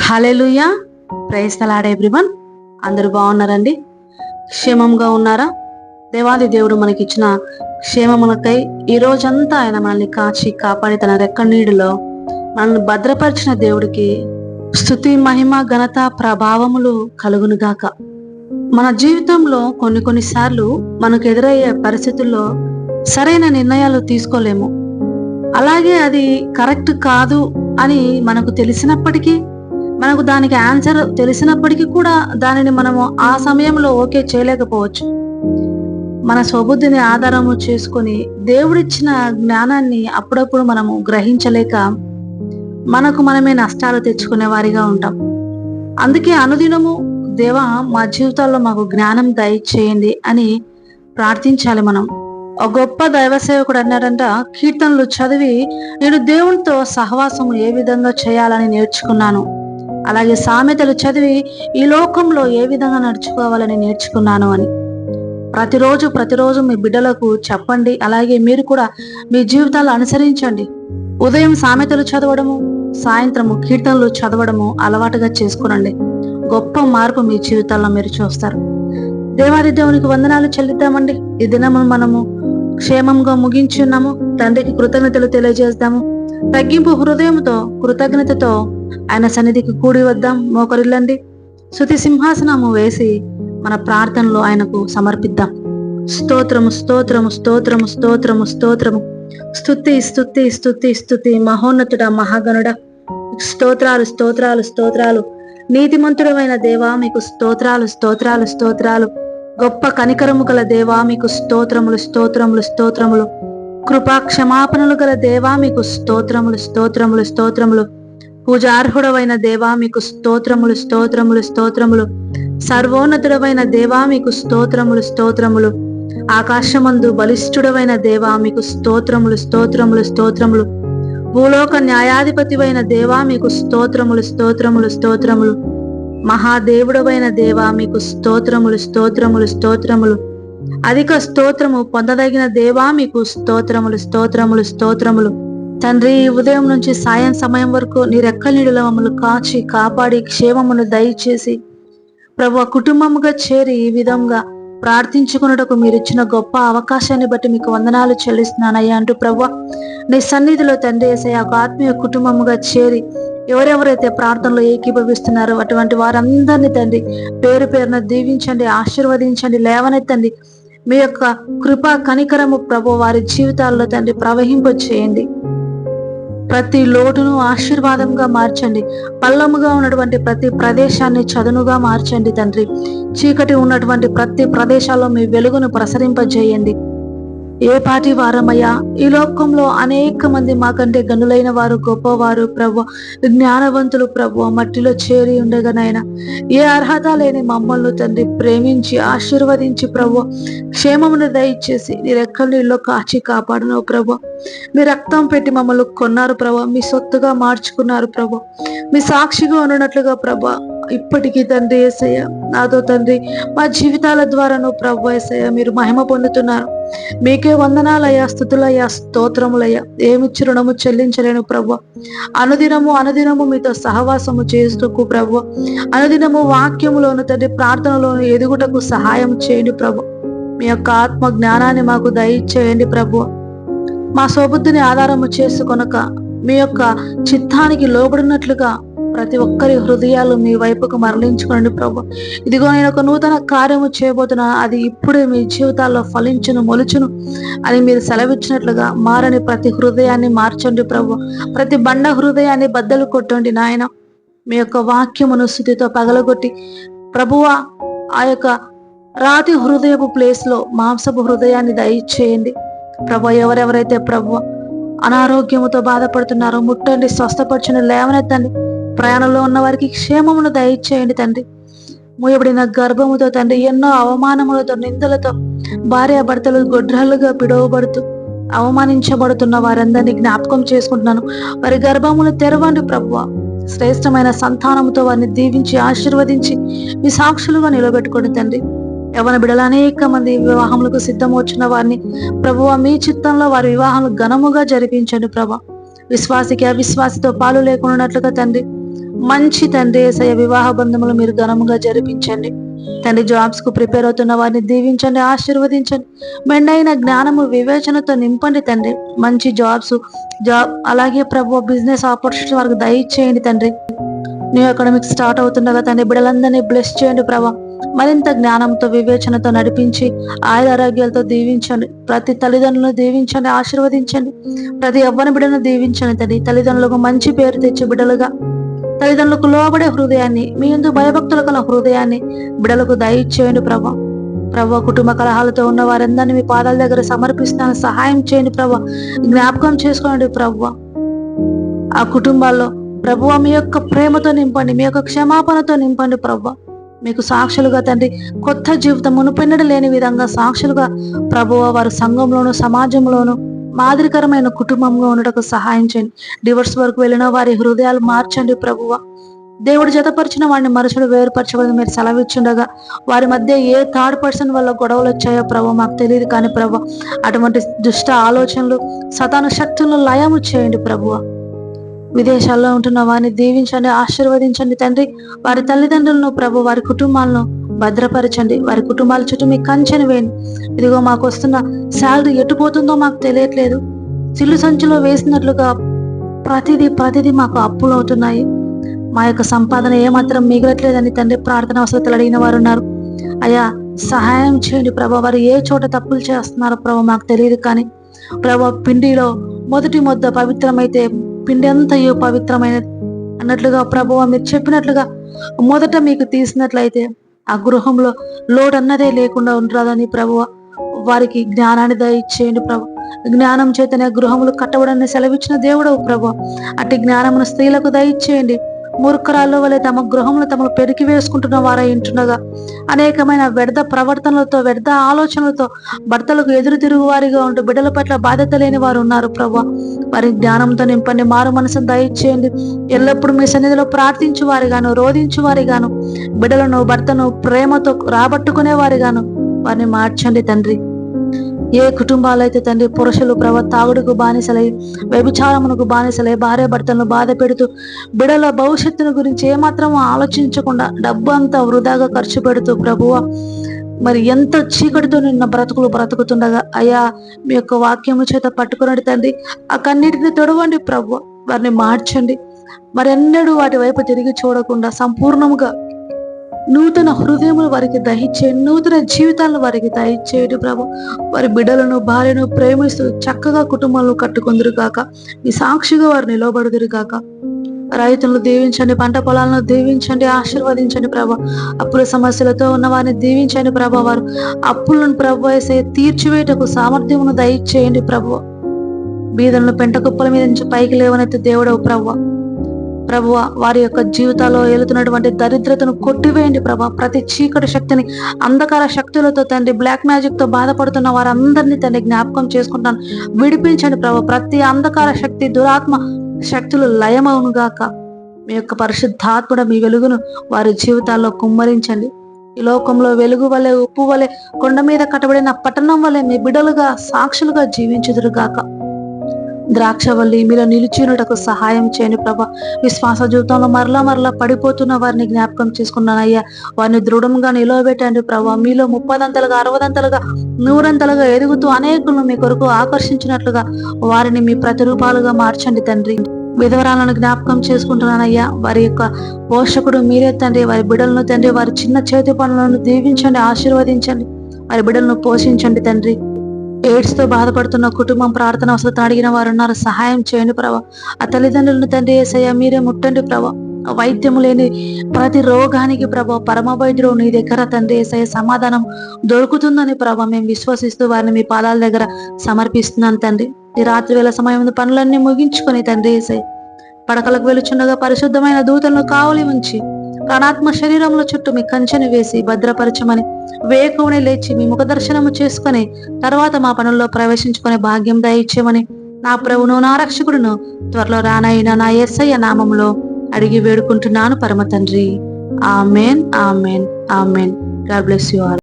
Hallelujah ప్రయస్తలాడే everyone అందరూ బాగున్నారండి? క్షేమంగా ఉన్నారా? దేవాది దేవుడు మనకిచ్చిన క్షేమములకై ఈ రోజంతా ఆయన మనల్ని కాచి కాపాడి తన రెక్క నీడులో మనల్ని భద్రపరిచిన దేవుడికి స్థుతి మహిమ ఘనత ప్రభావములు కలుగునుగాక. మన జీవితంలో కొన్ని కొన్నిసార్లు మనకు ఎదురయ్యే పరిస్థితుల్లో సరైన నిర్ణయాలు తీసుకోలేము. అలాగే అది కరెక్ట్ కాదు అని మనకు తెలిసినప్పటికీ మనకు దానికి ఆన్సర్ తెలిసినప్పటికీ కూడా దానిని మనము ఆ సమయంలో ఓకే చేయలేకపోవచ్చు. మన స్వబుద్ధిని ఆధారము చేసుకొని దేవుడిచ్చిన జ్ఞానాన్ని అప్పుడప్పుడు మనము గ్రహించలేక మనకు మనమే నష్టాలు తెచ్చుకునే వారిగా ఉంటాం. అందుకే అనుదినము దేవా మా జీవితాల్లో మాకు జ్ఞానం దయచేయండి అని ప్రార్థించాలి మనం. ఒక గొప్ప దైవ సేవకుడు అన్నారంట కీర్తనలు చదివి నేను దేవునితో సహవాసము ఏ విధంగా చేయాలని నేర్చుకున్నాను. అలాగే సామెతలు చదివి ఈ లోకంలో ఏ విధంగా నడుచుకోవాలని నేర్చుకున్నాను అని. ప్రతిరోజు ప్రతిరోజు మీ బిడ్డలకు చెప్పండి. అలాగే మీరు కూడా మీ జీవితాలు అనుసరించండి. ఉదయం సామెతలు చదవడము సాయంత్రము కీర్తనలు చదవడము అలవాటుగా చేసుకునండి. గొప్ప మార్పు మీ జీవితాల్లో మీరు చూస్తారు. దేవాది దేవునికి వందనాలు చెల్లిద్దామండి. ఈ దినము మనము క్షేమంగా ముగించి ఉన్నాము తండ్రికి కృతజ్ఞతలు తెలియజేద్దాము తగ్గింపు హృదయంతో కృతజ్ఞతతో ఆయన సన్నిధికి కూడి వద్దాం మోకరిల్లండి. శృతి సింహాసనము వేసి మన ప్రార్థనలో ఆయనకు సమర్పిద్దాం. స్తోత్రము స్తోత్రము స్తోత్రము స్తోత్రము స్తోత్రము. స్తుతి స్థుతి స్థుతి స్థుతి మహోన్నతుడ మహాగణుడ. స్తోత్రాలు స్తోత్రాలు స్తోత్రాలు. నీతిమంతుడమైన దేవా మీకు స్తోత్రాలు స్తోత్రాలు స్తోత్రాలు. గొప్ప కనికరము గల దేవా మీకు స్తోత్రములు స్తోత్రములు స్తోత్రములు. కృపా క్షమాపణలు గల దేవా మీకు స్తోత్రములు స్తోత్రములు స్తోత్రములు. పూజార్హుడవైన దేవా మీకు స్తోత్రములు స్తోత్రములు స్తోత్రములు. సర్వోన్నతుడవైన దేవా మీకు స్తోత్రములు స్తోత్రములు. ఆకాశమందు బలిష్ఠుడవైన దేవా మీకు స్తోత్రములు స్తోత్రములు స్తోత్రములు. భూలోక న్యాయాధిపతివైన దేవా మీకు స్తోత్రములు స్తోత్రములు స్తోత్రములు. మహాదేవుడవైన దేవా మీకు స్తోత్రములు స్తోత్రములు స్తోత్రములు. అధిక స్తోత్రము పొందదగిన దేవా మీకు స్తోత్రములు స్తోత్రములు స్తోత్రములు. తండ్రి ఉదయం నుంచి సాయం సమయం వరకు నీ రెక్కల నీడలో మమ్మల్ని కాచి కాపాడి క్షేమమును దయచేసి ప్రభు కుటుంబముగా చేరి ఈ విధంగా ప్రార్థించుకున్నటకు మీరు ఇచ్చిన గొప్ప అవకాశాన్ని బట్టి మీకు వందనాలు చెల్లిస్తున్నానయ్యా అంటూ ప్రభు నీ సన్నిధిలో తండ్రి వేసే ఒక ఆత్మీయ కుటుంబముగా చేరి ఎవరెవరైతే ప్రార్థనలో ఏకీభవిస్తున్నారో అటువంటి వారందరినీ తండ్రి పేరు పేరున దీవించండి ఆశీర్వదించండి లేవనెత్తండి. మీ యొక్క కృపా కనికరము ప్రభు వారి జీవితాల్లో తండ్రి ప్రవహింప చేయండి ప్రతి లోటును ఆశీర్వాదంగా మార్చండి. పల్లముగా ఉన్నటువంటి ప్రతి ప్రదేశాన్ని చదునుగా మార్చండి తండ్రి. చీకటి ఉన్నటువంటి ప్రతి ప్రదేశాల్లో మీ వెలుగును ప్రసరింపజేయండి. ఏ పాటి వారమయ్యా? ఈ లోకంలో అనేక మంది మాకంటే గనులైన వారు గొప్పవారు ప్రభు జ్ఞానవంతులు ప్రభు మట్టిలో చేరి ఉండగానైనా ఏ అర్హత లేని మమ్మల్ని తండ్రి ప్రేమించి ఆశీర్వదించి ప్రభు క్షేమమును దయచేసి నీ రెక్కల నీళ్ళు కాచి కాపాడను ప్రభు మీ రక్తం పెట్టి మమ్మల్ని కొన్నారు ప్రభు మీ సొత్తుగా మార్చుకున్నారు ప్రభు మీ సాక్షిగా ఉన్నట్లుగా ప్రభు ఇప్పటికీ తండ్రి ఏసయ్య నాతో తండ్రి మా జీవితాల ద్వారాను ప్రభు ఏసయ్య మీరు మహిమ పొందుతున్నారు. మీకే వందనాలయ్యా స్థుతులయ్యా స్తోత్రములయ్యా. ఏమిచ్చి రుణము చెల్లించలేను ప్రభు. అనుదినము అనుదినము మీతో సహవాసము చేస్తుకు ప్రభు. అనుదినము వాక్యములోను తండ్రి ప్రార్థనలోను ఎదుగుటకు సహాయం చేయండి ప్రభు. మీ యొక్క ఆత్మ జ్ఞానాన్ని మాకు దయచేయండి ప్రభు. మా స్వబుద్ధిని ఆధారము చేసుకొనక మీ యొక్క చిత్తానికి లోబడినట్లుగా ప్రతి ఒక్కరి హృదయాలు మీ వైపుకు మరలించుకోండి ప్రభు. ఇదిగో నేను ఒక నూతన కార్యము చేయబోతున్నా. అది ఇప్పుడే మీ జీవితాల్లో ఫలించును మొలుచును. అని మీరు సెలవిచ్చినట్లుగా మారని ప్రతి హృదయాన్ని మార్చండి ప్రభు. ప్రతి బండ హృదయాన్ని బద్దలు కొట్టండి నాయన. మీ యొక్క వాక్యమును స్థుతితో పగలగొట్టి ప్రభువా ఆ యొక్క రాతి హృదయపు ప్లేస్లో మాంసపు హృదయాన్ని దయచేయండి. ప్రభు ఎవరెవరైతే ప్రభు అనారోగ్యముతో బాధపడుతున్నారో ముట్టండి స్వస్థపరచండి లేవనెత్తండి. ప్రయాణంలో ఉన్న వారికి క్షేమమును దయచేయండి తండ్రి. మూయబడిన గర్భముతో తండ్రి ఎన్నో అవమానములతో నిందలతో భార్య భర్తలు గొడ్రాలుగా పిడవబడుతూ అవమానించబడుతున్న వారందరినీ జ్ఞాపకం చేసుకుంటున్నాను. వారి గర్భములు తెరవండి ప్రభువ. శ్రేష్టమైన సంతానముతో వారిని దీవించి ఆశీర్వదించి మీ సాక్షులుగా నిలబెట్టుకోండి తండ్రి. యవన బిడల అనేక మంది వివాహములకు సిద్ధం వచ్చిన వారిని ప్రభువ మీ చిత్తంలో వారి వివాహాలు ఘనముగా జరిపించండి ప్రభా. విశ్వాసికి అవిశ్వాసితో పాలు లేకున్నట్లుగా తండ్రి మంచి తండ్రి ఏసయ్య వివాహ బంధములు మీరు ఘనముగా జరిపించండి. తండ్రి జాబ్స్కు ప్రిపేర్ అవుతున్న వారిని దీవించండి ఆశీర్వదించండి. మెండైన జ్ఞానము వివేచనతో నింపండి తండ్రి. మంచి జాబ్స్ జాబ్ అలాగే ప్రభు బిజినెస్ ఆపర్చునిటీ వారికి దయచేయండి తండ్రి. న్యూ ఎకనామిక్ స్టార్ట్ అవుతుండగా తండ్రి బిడ్డలందరినీ బ్లెస్ చేయండి ప్రభా. మరింత జ్ఞానంతో వివేచనతో నడిపించి ఆయుర ఆరోగ్యాలతో దీవించండి. ప్రతి తల్లిదండ్రులను దీవించండి ఆశీర్వదించండి. ప్రతి యవ్వన బిడ్డను దీవించండి తండ్రి. తల్లిదండ్రులకు మంచి పేరు తెచ్చి బిడ్డలుగా తల్లిదండ్రులకు లోబడే హృదయాన్ని మీ ఎందు భయభక్తులు గల హృదయాన్ని బిడలకు దయచేయండి ప్రభా. ప్రభా కుటుంబ కలహాలతో ఉన్న వారందరినీ మీ పాదాల దగ్గర సమర్పిస్తాను సహాయం చేయండి ప్రభా. జ్ఞాపకం చేసుకోండి ప్రభా. ఆ కుటుంబాల్లో ప్రభువ మీ యొక్క ప్రేమతో నింపండి మీ యొక్క క్షమాపణతో నింపండి ప్రభా. మీకు సాక్షులుగా తండ్రి కొత్త జీవితం మునుపెన్నడ లేని విధంగా సాక్షులుగా ప్రభువ వారు సంఘంలోను సమాజంలోను మాదిరికరమైన కుటుంబంగా ఉండటకు సహాయం చేయండి. డివర్స్ వరకు వెళ్ళిన వారి హృదయాలు మార్చండి ప్రభువ. దేవుడు జతపరిచిన వాడిని మనుషులు వేరుపరచబడి మీరు సెలవిచ్చుండగా వారి మధ్య ఏ థర్డ్ పర్సన్ వల్ల గొడవలు వచ్చాయో ప్రభు మాకు తెలియదు కానీ ప్రభు అటువంటి దుష్ట ఆలోచనలు సతాను శక్తులను లయము చేయండి ప్రభువ. విదేశాల్లో ఉంటున్న వారిని దీవించండి ఆశీర్వదించండి తండ్రి. వారి తల్లిదండ్రులను ప్రభు వారి కుటుంబాలను భద్రపరచండి. వారి కుటుంబాల చుట్టూ మీకు కంచెను వేయండి. ఇదిగో మాకు వస్తున్న శాలరీ ఎటుపోతుందో మాకు తెలియట్లేదు. చిల్లు సంచిలో వేసినట్లుగా ప్రతిదీ ప్రతిదీ మాకు అప్పులు అవుతున్నాయి. మా యొక్క సంపాదన ఏమాత్రం మిగలట్లేదని తండ్రి ప్రార్థన వసతులు అడిగిన వారు ఉన్నారు. అయ్యా సహాయం చేయండి ప్రభా. వారు ఏ చోట తప్పులు చేస్తున్నారో ప్రభా మాకు తెలియదు కానీ ప్రభా పిండిలో మొదటి మొద్ద పవిత్రమైతే పిండి అంతయు పవిత్రమైనది అన్నట్లుగా ప్రభువ మీరు చెప్పినట్లుగా మొదట మీకు తీసినట్లయితే ఆ గృహంలో లోడ్ అన్నదే లేకుండా ఉండరాదని ప్రభువ వారికి జ్ఞానాన్ని దయచేయండి ప్రభు. జ్ఞానం చేతనే గృహములు కట్టబడని సెలవిచ్చిన దేవుడవు ప్రభు. అట్టి జ్ఞానమును స్త్రీలకు దయచేయండి. మూర్ఖరాల్లో వలె తమ గృహంలో తమను పెరికి వేసుకుంటున్న వారై ఉంటుండగా అనేకమైన వ్యర్థ ప్రవర్తనలతో వ్యర్థ ఆలోచనలతో భర్తలకు ఎదురు తిరుగు వారిగా ఉంటూ బిడ్డల పట్ల బాధ్యత లేని వారు ఉన్నారు ప్రభా. వారి జ్ఞానంతో నింపండి మారు మనసును దయచేయండి. ఎల్లప్పుడూ మీ సన్నిధిలో ప్రార్థించు వారిగాను రోధించు వారిగాను. బిడ్డలను భర్తను ప్రేమతో రాబట్టుకునే వారిగాను. వారిని మార్చండి తండ్రి. ఏ కుటుంబాలైతే తండ్రి పురుషులు ప్రవ తాగుడుకు బానిసలై వ్యభిచారమునకు బానిసలై భార్య భర్తలను బాధ పెడుతూ బిడల భవిష్యత్తును గురించి ఏమాత్రం ఆలోచించకుండా డబ్బు అంతా వృధాగా ఖర్చు పెడుతూ ప్రభువ మరి ఎంత చీకటితో నిన్న బ్రతుకులు బ్రతుకుతుండగా అయ్యా మీ యొక్క వాక్యము చేత పట్టుకున్నట్టు తండ్రి. ఆ కన్నిటిని తొడవండి ప్రభు వారిని మార్చండి. మరి ఎన్నడూ వాటి వైపు తిరిగి చూడకుండా సంపూర్ణముగా నూతన హృదయములు వారికి దహించే నూతన జీవితాలను వారికి దహించేయడు ప్రభు. వారి బిడ్డలను భార్యను ప్రేమిస్తూ చక్కగా కుటుంబాలను కట్టుకుందరు కాక మీ సాక్షిగా వారు నిలబడుదురు కాక రైతులను దీవించండి పంట పొలాలను దీవించండి ఆశీర్వదించండి ప్రభా. అప్పుల సమస్యలతో ఉన్న వారిని దీవించండి ప్రభా. వారు అప్పులను ప్రభు వేసే తీర్చివేటకు సామర్థ్యమును దయచేయండి ప్రభు. బీదలను పెంట కుప్పల మీద నుంచి పైకి లేవనైతే దేవుడవు ప్రభు. ప్రభువ వారి యొక్క జీవితాల్లో వెళుతున్నటువంటి దరిద్రతను కొట్టివేయండి ప్రభా. ప్రతి చీకటి శక్తిని అంధకార శక్తులతో తండ్రి బ్లాక్ మ్యాజిక్తో బాధపడుతున్న వారందరినీ తండ్రి జ్ఞాపకం చేసుకుంటాను. విడిపించండి ప్రభా. ప్రతి అంధకార శక్తి దురాత్మ శక్తులు లయమవును గాక. మీ యొక్క పరిశుద్ధాత్ముడ మీ వెలుగును వారి జీవితాల్లో కుమ్మరించండి. ఈ లోకంలో వెలుగు వలె ఉప్పు వలె కొండ మీద కట్టబడిన పట్టణం వలె మీ బిడలుగా సాక్షులుగా జీవించుదురుగాక ద్రాక్షవల్లి మీలో నిలుచునుటకు సహాయం చేయని ప్రభ విశ్వాస జీవితంలో మరలా మరలా పడిపోతున్న వారిని జ్ఞాపకం చేసుకున్నానయ్యా. వారిని దృఢంగా నిలవబెట్టండి ప్రభా. మీలో ముప్పదంతలుగా అరవదంతలుగా నూరంతలుగా ఎదుగుతూ అనేకులను మీ కొరకు ఆకర్షించినట్లుగా వారిని మీ ప్రతిరూపాలుగా మార్చండి తండ్రి. విధవరాలను జ్ఞాపకం చేసుకుంటున్నానయ్యా. వారి యొక్క పోషకుడు మీరే తండ్రి. వారి బిడలను తండ్రి. వారి చిన్న చేతి పనులను దీవించండి ఆశీర్వదించండి. వారి బిడలను పోషించండి తండ్రి. ఎయిడ్స్తో బాధపడుతున్న కుటుంబం ప్రార్థన అవసరం అడిగిన వారు ఉన్నారు. సహాయం చేయండి ప్రభా. ఆ తల్లిదండ్రులను తండ్రి ఏసయ్య మీరే ముట్టండి ప్రభా. వైద్యము లేని ప్రతి రోగానికి ప్రభా పరమ వైద్యుడు నీ దగ్గర తండ్రి ఏసయ్య సమాధానం దొరుకుతుందని ప్రభా మేము విశ్వసిస్తూ వారిని మీ పాదాల దగ్గర సమర్పిస్తున్నాను తండ్రి. ఈ రాత్రి వేళ సమయం పనులన్నీ ముగించుకొని తండ్రి ఏసయ్య పడకలకు వెలుచుండగా పరిశుద్ధమైన దూతలను కావలి ఉంచి కణాత్మ శరీరంలో చుట్టూ మీ కంచెను వేసి భద్రపరచమని వేకువనే లేచి మీ ముఖ దర్శనము చేసుకుని తర్వాత మా పనుల్లో ప్రవేశించుకునే భాగ్యం దయచేయమని నా ప్రభును నా రక్షకుడును త్వరలో రానైన నా ఎస్ఐ నామంలో అడిగి వేడుకుంటున్నాను పరమ తండ్రి amen amen amen. God bless you all.